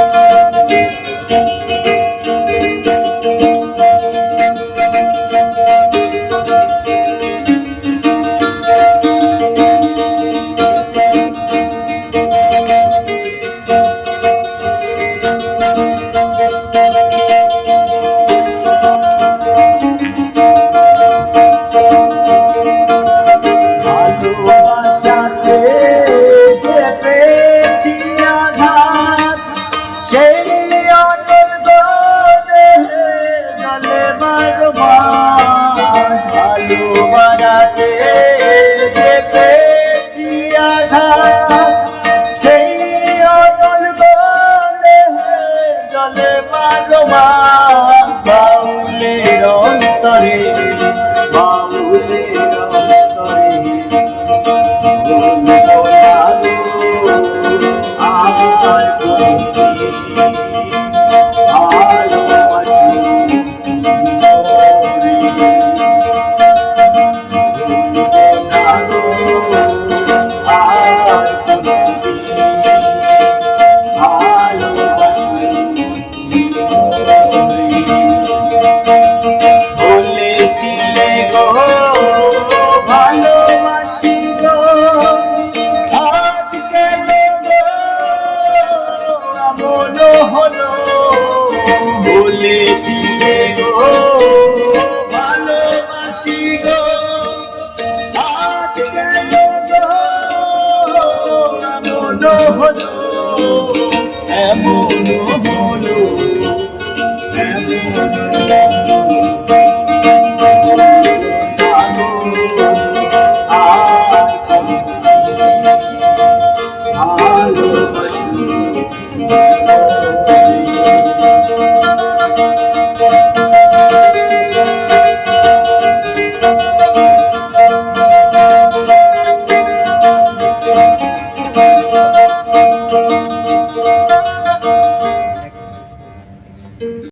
ভালোবাসাতে ভালোবাসাতে পেয়েছি আঘাত সেই গলে জলে বারবার বাউলের বলেছিলে গো ভালোবাসি গো। আজ কেন এমন হলো